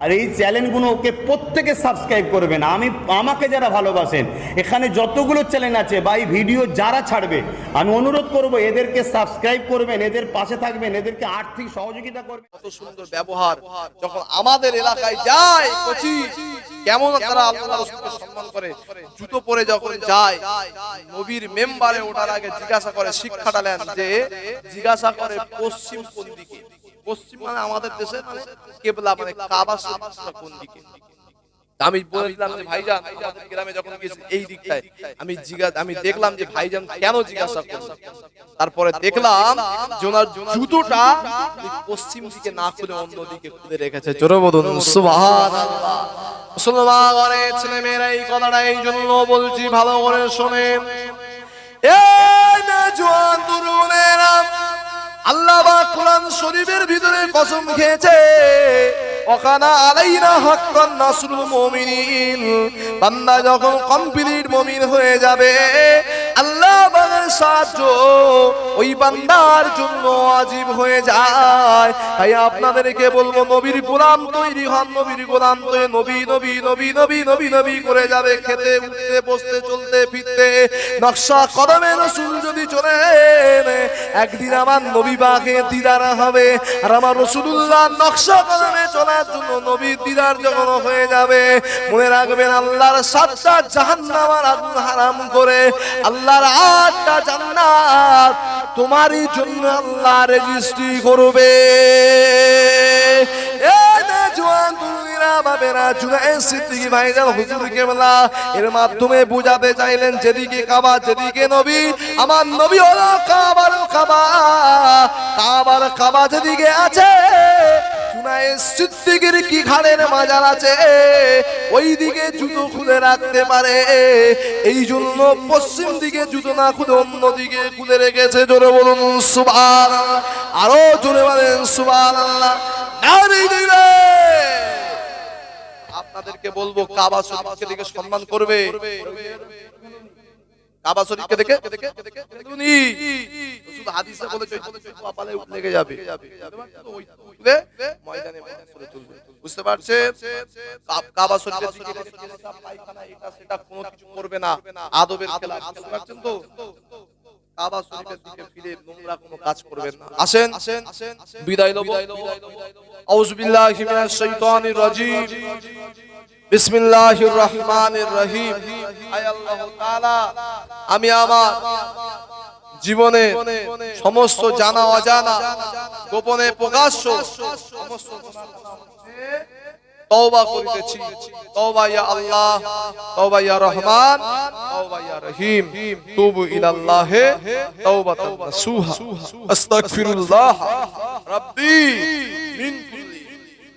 আর এই চ্যানেলগুলোকে প্রত্যেকে সাবস্ক্রাইব করবেন। আমি, আমাকে যারা ভালোবাসেন, এখানে যতগুলো চ্যানেল আছে বা এই ভিডিও যারা ছাড়বে, আমি অনুরোধ করব এদেরকে সাবস্ক্রাইব করবেন, এদের পাশে থাকবেন, এদেরকে আর্থিক সহযোগিতা করবেন। কত সুন্দর ব্যবহার। যখন আমাদের এলাকায় যায় কচি, কেমন তারা আল্লাহ রসুলকে সম্মান করে, জুতো পরে যখন যায়, নবীর মেম্বারে ওঠার আগে জিজ্ঞাসা করে, শিক্ষাটা নেন যে, জিজ্ঞাসা করে পশ্চিম কোন দিকে পশ্চিম মানে আমাদের দেশে মানে কেবলা মানে কাবা শরীফটা কোন দিকে? আমি বলেছিলাম যে ভাইজান আমাদের গ্রামে যখন এই দিকটায় আমি জিজ্ঞাসা আমি দেখলাম যে ভাইজান কেন জিজ্ঞাসা করছে তারপরে দেখলাম যে ওনার জুতোটা পশ্চিম দিকে না খুলে অন্য দিকে খুলে রেখেছে। জোরে বলুন সুবহানাল্লাহ। মুসলমান ঘরে ছেলে মেয়েরা এই কথাটা এই জন্য বলছি ভালো করে শোনেন। এই না জোয়ান তরুণেরা আল্লাহ বা কোরআন শরীফের ভিতরে কসম খেয়েছে আপনাদেরকে বলব, নবীর গোলাম তৈরি হন, নবীর গোলাম তৈরি নবী নবী নবী নবী নবী নবী করে যাবে, খেতে, উঠতে, বসতে, চলতে, ফিরতে। নকশা কদমে রসুল যদি চলে একদিন আমার নবী বাঘে দিদার হবে। আর আমার রসুল্লাহ নকশা কদমে চলার জন্য নবী দিদার যখন হয়ে যাবে, মনে রাখবেন আল্লাহর সাতটা জাহান্নামার আগুন হারাম করে। আল্লাহর আটটা জান্নাত তোমারই জন্য আল্লাহ রেজিস্ট্রি করবে। বাবেরা জুনায়ে সিদ্দিকী ভাইজান হুজুর কেবলা। এর মাধ্যমে বুঝাতে চাইলেন, যেদিকে কাবা, যেদিকে নবী, আমার নবী হলো কাবার কাবা। কাবার কাবা যেদিকে আছে জুনায়ে কি ঘাড়ের মাজার আছে? ওই দিকে জুতো খুলে রাখতে পারে। এই জন্য পশ্চিম দিকে জুতো না খুলে অন্য খুলে রেখেছে, জোরে বলুন সুবহান আরও জোরে বলেন নারী দিলে আপনাদেরকে বলব কাবা শরীফকে দেখে সম্মান করবে। কাবা শরীফকে দেখে উনি শুধু হাদিসে বলেছে কপালে লেগে যাবে। ময়দানে করে চলবে বুঝতে পারছেন? কাবা শরীফের দিকে পায়খানা, এটা সেটা কোনো কিছু করবে না। আদবের খেলা বুঝতে পারছেন তো? কাবা শরীফের দিকে ফিরে নোংরা কোনো কাজ করবেন না। আসেন। বিদায় লব আউযু বিল্লাহি মিনাশ শাইতানির রাজিম। বিসমিল্লাহির রহমানির রহিম। আয় আল্লাহ তাআলা আমি আমার জীবনে সমস্ত জানা অজানা গোপনে প্রকাশ্য সমস্ত তওবা করিতেছি তওবা ইয়া আল্লাহ তওবা ইয়া রহমান তওবা ইয়া রহিম তুবু ইলাল্লাহি তাওবাতান নাসুহা আস্তাগফিরুল্লাহ রাব্বি মিন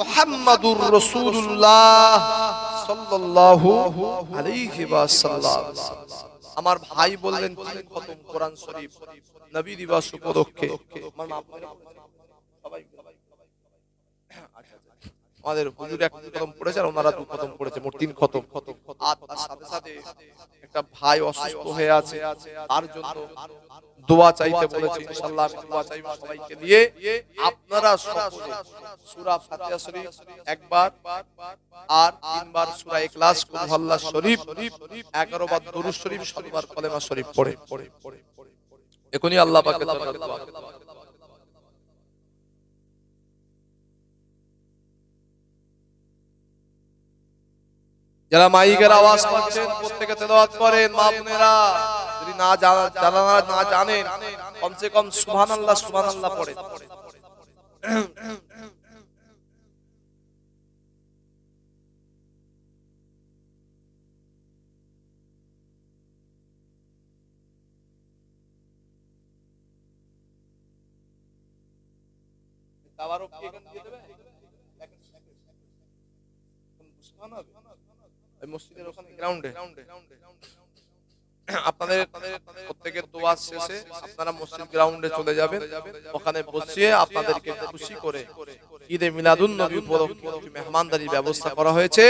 মুহাম্মাদুর রাসূলুল্লাহ সাল্লাল্লাহু আলাইহি ওয়াসাল্লাম। আমার ভাই বললেন তিন খতম কোরআন শরীফ? নবী দিবস উপলক্ষে। আমার মা সবাই আমাদের হুজুর এক খতম পড়েছে আর ওনারা দু খতম পড়েছে, মোট তিন খতম আর সাথে সাথে একটা ভাই অসুস্থ হয়ে আছে, তার জন্য দোয়া চাইতে বলেছি ইনশাআল্লাহ আমি দোয়া চাইব সবাইকে নিয়ে। আপনারা সকলে সূরা ফাতিহা শরীফ একবার আর তিনবার সূরা ইখলাস, কুল আল্লাহ শরীফ 11 বার দরুদ শরীফ শতবার কলেমা শরীফ পড়ে। এখনই আল্লাহ পাকের দরবারে দোয়া যারা মাইকের আওয়াজ পাচ্ছেন প্রত্যেকে তেলাওয়াত করেন, মা বোনেরা। যদি না জানা না জানেন কমসে কম সুবহানাল্লাহ সুবহানাল্লাহ পড়ে। তাবারক কি এখানে দিয়ে দেবে? মসজিদের ওখানে গ্রাউন্ডে আপনাদের প্রত্যেকের দোয়া শেষে আপনারা মসজিদ গ্রাউন্ডে চলে যাবেন। ওখানে বসিয়ে আপনাদেরকে খুশি করে ঈদে মিলাদুন নবী উপলক্ষে মেহমানদারির ব্যবস্থা করা হয়েছে।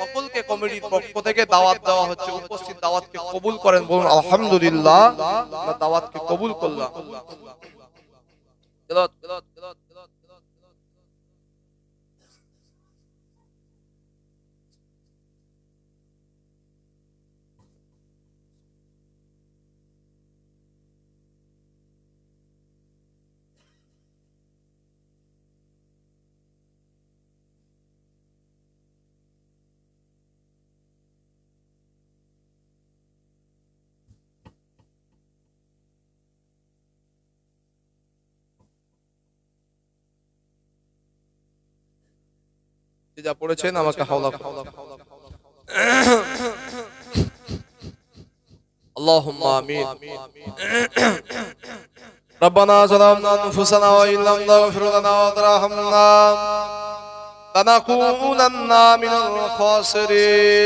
সকলকে কমিটির পক্ষ থেকে দাওয়াত দেওয়া হচ্ছে। উপস্থিত দাওয়াতকে কবুল করেন বলুন, আলহামদুলিল্লাহ দাওয়াতকে কবুল করলাম। যে যা পড়েছেন আমাকে হাওলা করুন। اللهم آمين ربنا ظلمنا أنفسنا وإن لم تغفر لنا وترحمنا لنكونن من الخاسرين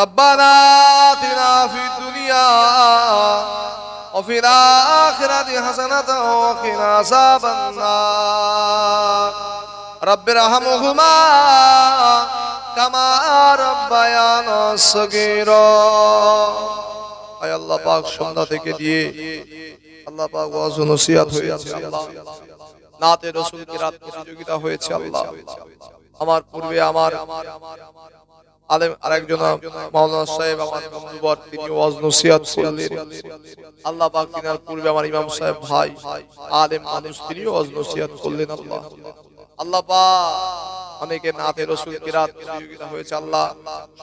ربنا وفي الآخرة حسنة وقنا عذاب النار رب ارحمهما كما ربيانا صغيرا আয় আল্লাহ পাক সন্ধ্যা থেকে দিয়ে আল্লাহ পাক ওয়াজ ও নসিহত হয়েছে আল্লাহ নাতে রসুল কিরাত প্রতিযোগিতা হয়েছে আল্লাহ আমার পূর্বে আমার আলেম আরেকজন মাওলানা সাহেব, আমার বন্ধুবর, তিনি ওয়াজ নসিহত করলেন। আল্লাহ পাক তিনার পূর্বে আমার ইমাম সাহেব ভাই, আলেম মানুষ তিনি ওয়াজ নসিহত করলেন আল্লাহ। আল্লাহ পাক অনেকে নাতে রসুল কিরাত প্রতিযোগিতা হয়েছে, আল্লাহ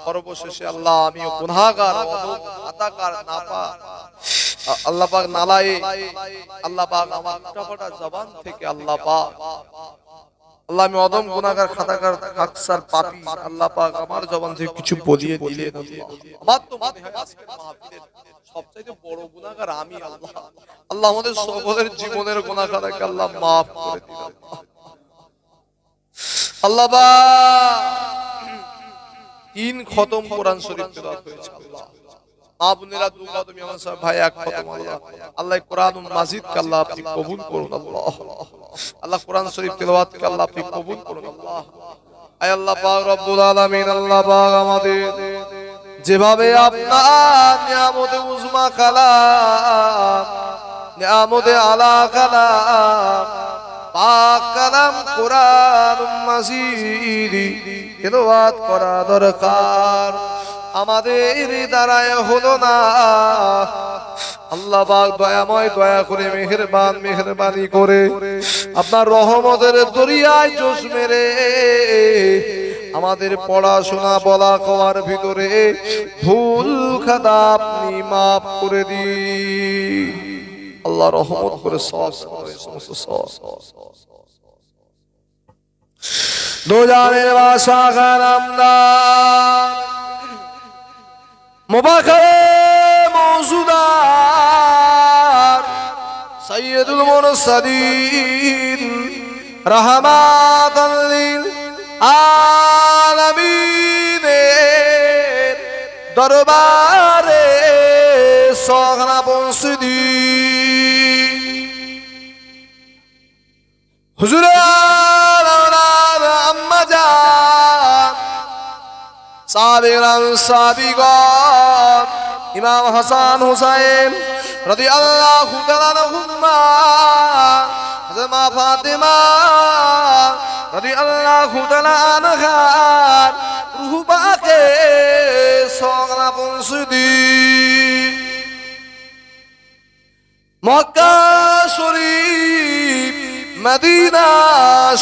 সর্বশেষে আল্লাহ আমি গুনাহগার অদম নাপা, আল্লাহ পাক নালায়ে, আল্লাহ পাক আমার জবান থেকে আল্লাহ পাক আল্লাহ আমি অদম গুনাহগার খাতাকার আকসার পাপী আল্লাহ পাক আমার জবান থেকে কিছু বলিয়ে দিলেন। আমার তো মনে হয় আজকের মাহফিলের সবচাইতে বড় গুনাহগার আমি আল্লাহ। আল্লাহ আমাদের সকলের জীবনের আল্লাহ করে দিন আল্লাহ। পাক তিন খতম কোরআন শরীফ তেলাওয়াত হয়েছে আল্লাহ। মা বোনেরা দু খতম আমার সব ভাই এক খতম আল্লাহ। আল্লাহ। কোরআন মাজিদ কে আল্লাহ আপনি কবুল করুন আল্লাহ। আল্লাহ কোরআন শরীফ তেলাওয়াত কে আল্লাহ আপনি কবুল করুন, আল্লাহ। আয় আল্লাহ পাক রব্বুল আলামিন, আল্লাহ পাক আমাদের যেভাবে আপনার নিয়ামতে উজমা কালাম, নিয়ামতে আলা কালাম, পাক কালাম কোরআন মাজিদ তেলাওয়াত করা দরকার। আমাদের দ্বারায় হলো না। আল্লাহ পাক দয়াময় দয়া করে মেহেরবান, মেহেরবানি করে আপনার রহমতের দরিয়ায় জোশ মেরে আমাদের পড়াশোনা, বলা কওয়ার ভিতরে ভুল খাতা আপনি মাফ করে দিন। আল্লাহ রহমত করে সব সমস্ত সব দোজানের বাসা গানামদার মুবাখারে মৌজুদার সৈয়দুল মুরসালিন। রহমাতাল লিল আলামিনের দরবারে সগনা পৌঁছে দিন হুজুরে আম্মা জান সাবিরান সাবিগণ ইমাম হাসান হুসাইন আনহুমা, হযরত মা ফাতেমা রাদিয়াল্লাহু তাআলা আনহা, রূহ পাকে সগনা পৌঁছে দিন মক্কা শরীফ, মদিনা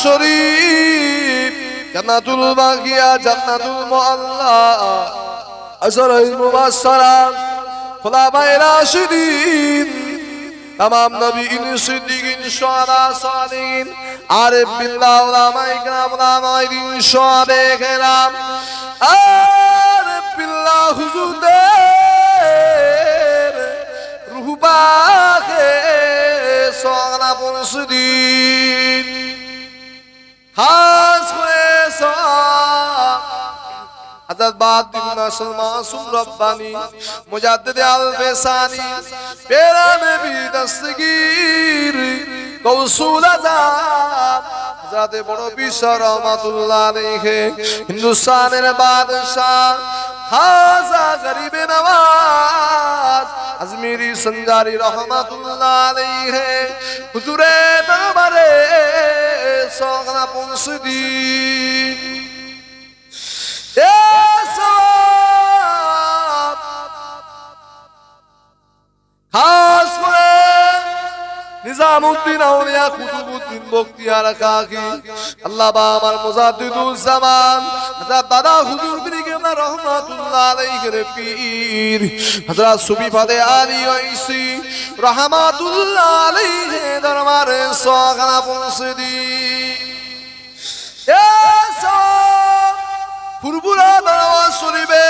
শরীফ, জান্নাতুল বাগিয়া, জান্নাতুল মুআল্লা আসরাইল মুবাশশারা খুলাফায়ে রাশিদিন তামাম নবীন সিদ্দিকিন শুহাদা সালিহিন আরিফ বিল্লাহ, উলামায়ে কেরাম, উলামায়ে দিন শুহাদে কেরাম আরিফ বিল্লাহ হুজুরদের রুহবাকে সগনা পৌঁছে দিন খাস করে হযরত বাদিন নাসর মাসুম রব্বানি, মুজাদ্দিদ আল বেসানি, পেরা নবী দস্তগীর, কৌসুল আজাম হযরত বড় বিশ্ব রহমাতুল্লাহ আলাইহি, হিন্দুস্তানের বাদশাহ, খাজা গরিবে নওয়াজ আজমিরি সঞ্জারি রহমাতুল্লাহ আলাইহি, হুজুরে দরবারে সগনা পৌঁছদি নিজামুদ্দিন আউলিয়া, কুতুবুদ্দিন বখতিয়ার কাকি। আল্লাহ বা আমার মুজাদ্দিদুল জামান। হযরত দাদা হুজুর বিনি কেবলা রহমাতুল্লাহ আলাইহির পীর। হযরত সুফি ফাদে আলী ওয়াইসি, রহমাতুল্লাহ আলাইহি দরবারে সোগানা পৌঁছে দি। ফুরফুরা দাওয়া শরীফে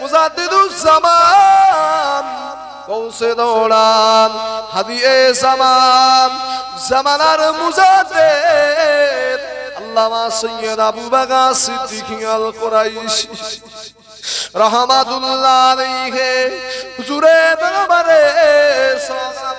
মুজাদ্দিদুল জামান। কৌসে দৌড়ান, হাদিয়ে জামান জামানার মুজাতে আল্লামা সৈয়দ আবু বাগা সিদ্দিক আল কুরাইশি। রহমাতুল্লাহ আলাইহি, হুজুরে দরবারে সালাম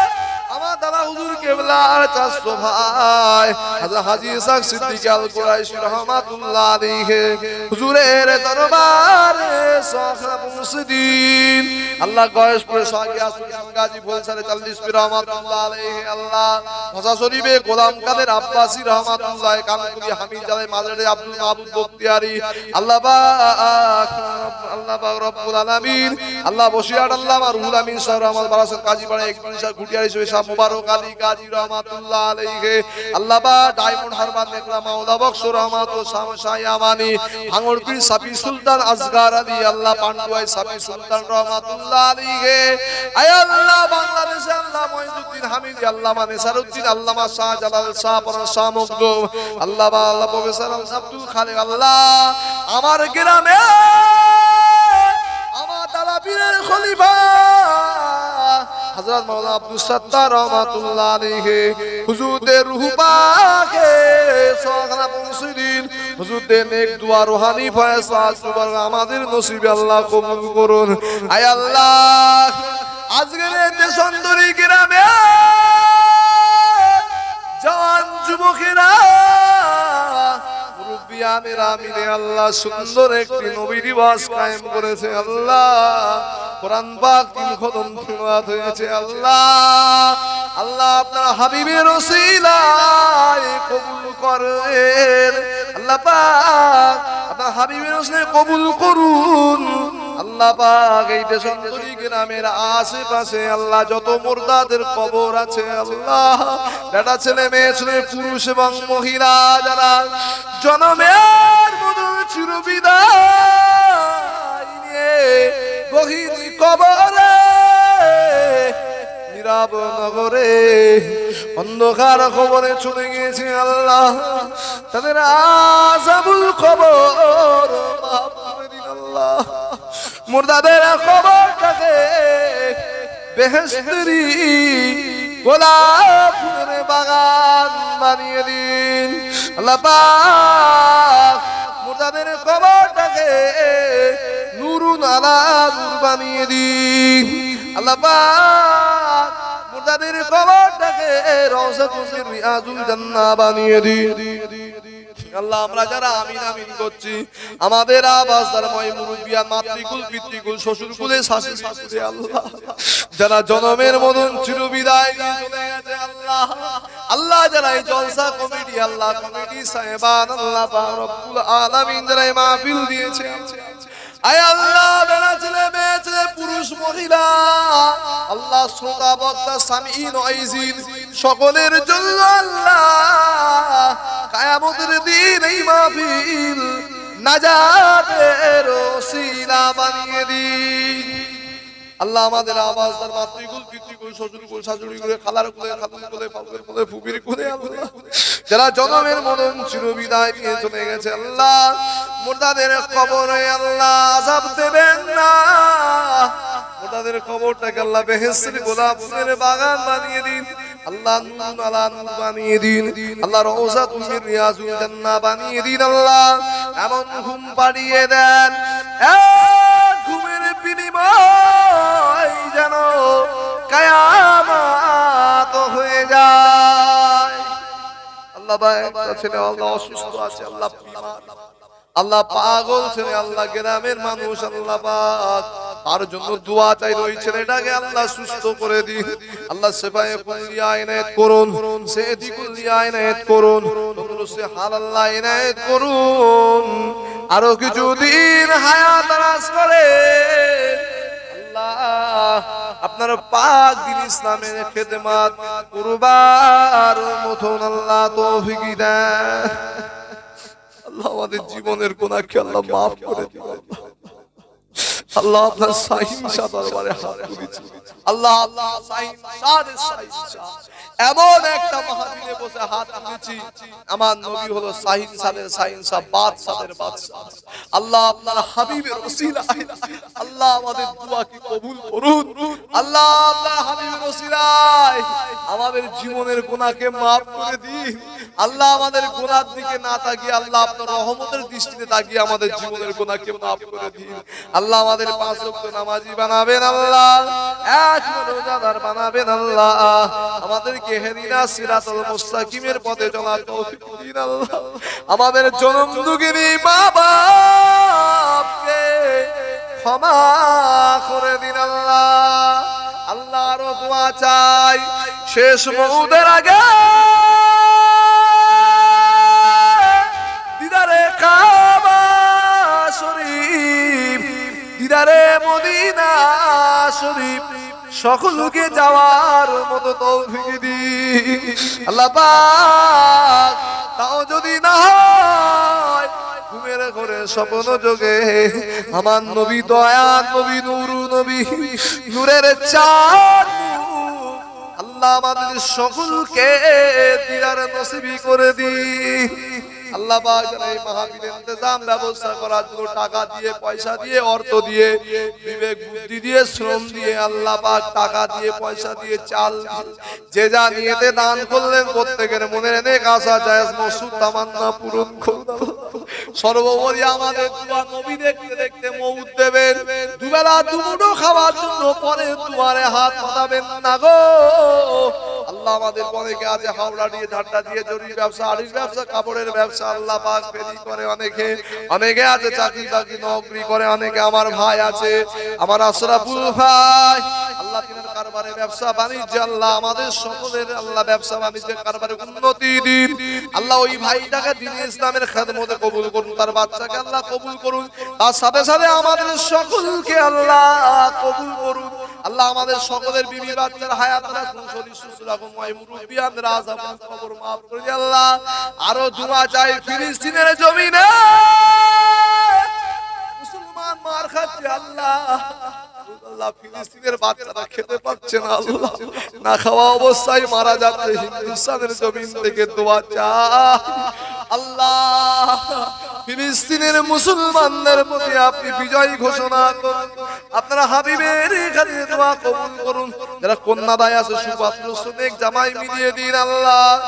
আমার দাদা হুজুর পৌঁছদিন আল্লাহ গয়েশপুরে সাকিয়া সুলতান গাজী ভোলসারে 40 পীর রহমাতুল্লাহ আলাইহি আল্লাহ। আল্লাহ আল্লাহ আল্লাহ আমিন ঘুটিয়ারি হিসেবে আলী কাজী রহমাতুল্লাহ আলাইহি। আল্লাহ পাক ডায়মন্ড হারবার নেকলা মাওলা বক্স শাহ আমানি সাফি সুলতান আলী, আল্লাহ পান্ডুয়াই সাফি সুলতান রহমাতুল্লাহ আলাইহি। আয় আল্লাহ আল্লাহ মঈনুদ্দিন শাহ জালাল শাহ পরান আল্লাহ বা আল্লাহ প্রফেসর আব্দুল খালেক আল্লাহ, আমার গ্রামে, আমার দাদা পীরের খলিফা হযরত মাওলানা আব্দুল সাত্তার রহমাতুল্লাহ আলাইহি, হুজুরদের রূহ পাকে সখানা পৌঁছে হুজুরদের নেক দোয়া, রুহানি ফয়সালা আমাদের নসিবে আল্লাহ কবুল করুন। আয় আল্লাহ, আজকের এই দেশন্দরী গ্রামে জওয়ান যুবকেরা মুরব্বিয়ানেরা মিলে আল্লাহ সুন্দর একটি নবী দিবস কায়েম করেছে আল্লাহ। কোরআন পাক তিন হয়েছে, আল্লাহ। আল্লাহ আপনার হাবিবের কবুল করেন। আল্লাহ আপনার হাবিবের কবুল করুন। আল্লাহ এই দেশন্দরী গ্রামের আশেপাশে আল্লাহ যত মুর্দাদের কবর আছে, আল্লাহ। বেটা ছেলে, মেয়ে ছেলে, পুরুষ এবং মহিলা যারা জনমের মতো চিরবিদায় গহীন কবরে, নীরব নগরে, অন্ধকার খবরে চলে গিয়েছে আল্লাহ। তাদের আজাবুল খবর আল্লাহ। মুর্দাদের খবরটাকে বেহেস্তেরি গোলাপ বাগান বানিয়ে দিন। আল্লাহ মুর্দাদের কবরটাকে নুরুন আলা নূর বানিয়ে দিন। আল্লাহ পাক মুর্দাদের খবরটাকে রওজাতুল রিয়াজুল জান্নাহ বানিয়ে দিন। আল্লাহ, আমরা যারা আমিন আমিন করছি, আমাদের আবাস দ্বারা ময় মুরুবিয়া মাতৃকুল, পিতৃকুল, শ্বশুরকুলে শাশুড়ি শাশুড়ি আল্লাহ। যারা জনমের মতন চিরবিদায় আল্লাহ। আল্লাহ যারা এই জলসা কমিটি, আল্লাহ কমিটি, সাহেবান, আল্লাহ রব্বুল আলামিন যারা এই মাহফিল দিয়েছে আল্লাহ পুরুষ, মহিলা। আল্লাহ সকলের জন্য আল্লাহ কায়ামতের দিন এই মাহফিল নাজাতের বানিয়ে দিন। আল্লাহ আমাদের আওয়াজ, তার মাতৃকুল যারা জনমের মরণ চিরবিদায় নিয়ে চলে গেছে, আল্লাহ, মোর্দাদের কবরে আল্লাহ আজাব দেবেন না। মোর্দাদের কবরটাকে আল্লাহ বেহেসের গোলাপ বাগান বানিয়ে দিন। আল্লাহ বানিয়ে দিন। আল্লাহ বানিয়ে দিন, আল্লাহ। এমন ঘুম পাড়িয়ে দেন। বিনিময় যেন কায়ামাত হয়ে যায়। আল্লাহ ছেলে আল্লাহ অসুস্থ আছে, আল্লাহ আল্লাহ পাগল ছেলে, আল্লাহ গ্রামের মানুষ, আল্লাহ পাক তার জন্য দোয়া চাই ওই ছেলেটাকে আল্লাহ সুস্থ করে দিন। আল্লাহ সেফায়ে কুল্লিয়া ইনায়েত করুন সেদি কুল্লিয়া ইনায়েত করুন তন্দুরুস্তি হাল আল্লাহ ইনায়েত করুন। আরও কিছুদিন হায়াত রাজ করে আপনার পাক দিন ইসলামের খেদমাত কুরবার মতন আল্লাহ তৌফিক দেন। আল্লাহ আমাদের জীবনের গুনাহকে আল্লাহ মাফ করে দিন। আল্লাহ। আল্লাহ আপনার সাহিম শাহ দরবারে হাত তুলেছি। আল্লাহ আল্লাহ সাহিম শাহের সাহিম শাহ। এমন একটা মাহফিলে বসে হাত তুলেছি, আমার নবী হলো সাহিম শাহের সাহিম শাহ, বাদশাহের বাদশাহ। আল্লাহ আপনার হাবিবের ওসিলায়, আল্লাহ আমাদের দোয়া কি কবুল করুন। আল্লাহ আপনার হাবিবের ওসিলায়, আমাদের জীবনের গুনাহকে মাফ করে দিন। আল্লাহ আমাদের গুনার দিকে না তাকিয়ে, আল্লাহ আপনার রহমতের দৃষ্টিতে তাকিয়ে আমাদের জীবনের গুনাহকে মাফ করে দিন। আল্লাহ আমাদের পাঁচ ওয়াক্ত নামাজি বানাবেন আল্লাহ, এক রোজাদার বানাবেন আল্লাহ। আমাদেরকে হেদিনা সিরাতুল মুস্তাকিমের পথে চলার তৌফিক দিন আল্লাহ। আমাদের জনম দুগিনী বাপকে ক্ষমা করে দিন আল্লাহ। আল্লাহ আরও দোয়া চাই। শেষ মৌদের আগে দিদারে মদিনা শরীফ, সকলকে যাওয়ার মতো তৌফিক দি আল্লাহ পাক, তাও যদি না হয়, ঘুমের ঘরে স্বপ্ন যোগে আমার নবী দয়া, নবী নুরু, নবী নূরের চাঁদ। আল্লাহ আমাদের সকলকে দিদার নসিবি করে দি আল্লাহ পাক এই মাহফিলের ইন্তজাম ব্যবস্থা করার জন্য টাকা দিয়ে, পয়সা দিয়ে, অর্থ দিয়ে, বিবেক, বুদ্ধি দিয়ে, শ্রম দিয়ে আল্লাহ টাকা দিয়ে, পয়সা দিয়ে, চাল যে যা নিয়েতে দান করলেন প্রত্যেকের মনের অনেক আশা যায় মসুদ তামান্না পূরণ সর্বোপরি আমাদের দুয়া নবী দেখতে দেখতে মৌত দেবেন। দুবেলা দুমুঠো খাওয়ার জন্য পরে দুয়ারে হাত পাতাবেন না গো। আল্লাহ আমাদের অনেকে আছে? হাওড়া দিয়ে ঝাড্ডা দিয়ে জরির ব্যবসা আড়ির ব্যবসা, কাপড়ের ব্যবসা, আল্লাহ পাক ফেরি করে অনেকে। অনেকে আছে চাকরি বাকরি, নকরি করে, অনেকে আমার ভাই আছে, আমার আশরাফুল ভাই। আল্লাহ কারবারে ব্যবসা, বাণিজ্য আল্লাহ আমাদের সকলের আল্লাহ ব্যবসা, বাণিজ্যের কারবারে উন্নতি দিন। আল্লাহ ওই ভাইটাকে দিন ইসলামের খেদমতে কবুল করুন, তার বাচ্চাকে আল্লাহ কবুল করুন, তার সাথে সাথে আমাদের সকলকে আল্লাহ কবুল করুন। আল্লাহ আমাদের সকলের বিবি বাচ্চার হায়াত রাখুন, শরীর সুস্থ রাখুন। মাই মুরব্বিয়ান রাজা কবর মাফ করে, আল্লাহ। আরও দোয়া চাই, ফিলিস্তিনের জমিনে। মুসলমান মার খাচ্ছে, আল্লাহ। মুসলমানদের প্রতি আপনি বিজয় ঘোষণা করুন। আপনারা হাবিবের এখানে দোয়া কবুল করুন। যারা কন্যা দায় আছে, সুপাত্র জামাই মিলিয়ে দিন আল্লাহ।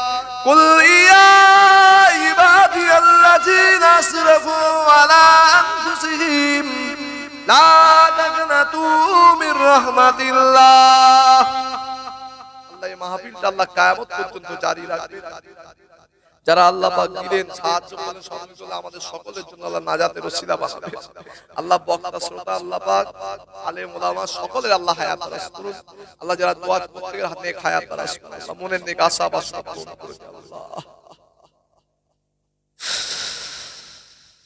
যারা আল্লাহ দিলেন আমাদের সকলের জন্য আল্লাহ নাজাতের ওসিলা বানাবে। আল্লাহ বক্তা, শ্রোতা, আল্লাহ পাক, আলেম সকলের আল্লাহ হায়াত আল্লাহ যারা দোয়া হাতে হায়াত মনের নেক আশা বাসনা আল্লাহ।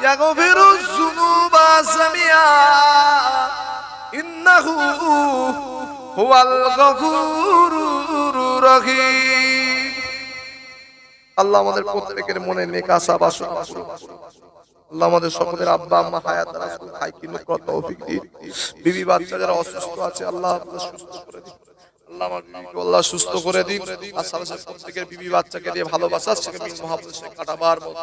يغفر الذنوب جميعا إنه هو الغفور الرحيم আল্লাহ আমাদের প্রত্যেকের মনে নেক আশা বাসনা পূরণ করুন। আল্লাহ আমাদের সকলের আব্বা আম্মা হায়াত রাসূল খাই কিন্তু কত তৌফিক দিন বিবি বাচ্চা যারা অসুস্থ আছে আল্লাহ আপনার সুস্থ করে দিন আল্লাহ আমার বিবিকে আল্লাহ সুস্থ করে দিন আর সাথে সাথে প্রত্যেকের বিবি বাচ্চাকে দিয়ে ভালোবাসা সেকে মিল মহাপুর সে কাটাবার মতো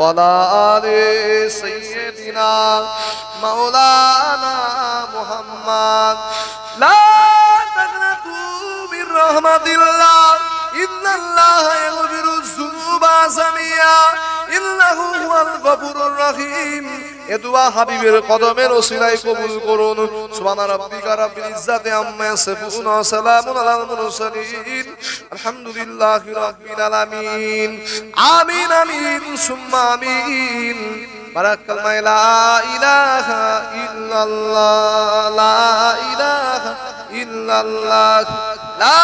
وعلى آل سيدنا مولانا محمد لا تقنطوا من رحمة الله إن الله يغفر الذنوب جميعا ইন্নাহু হুয়াল গফুরুর রহিম। এ দোয়া হাবিবের কদমের ওসিলায় কবুল করুন। সুবহানা রাব্বিকা রাব্বিল ইজ্জাতি আম্মা ইয়াসিফুন ওয়া সালামুন আলাল মুরসালিন। আলহামদুলিল্লাহি রাব্বিল আলামিন। আমিন আমিন, সুম্মা, আমিন। লা ইলাহা ইল্লাল্লাহ। লা ইলাহা ইল্লাল্লাহ। লা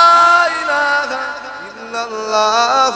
ইলাহা ইল্লাল্লাহ।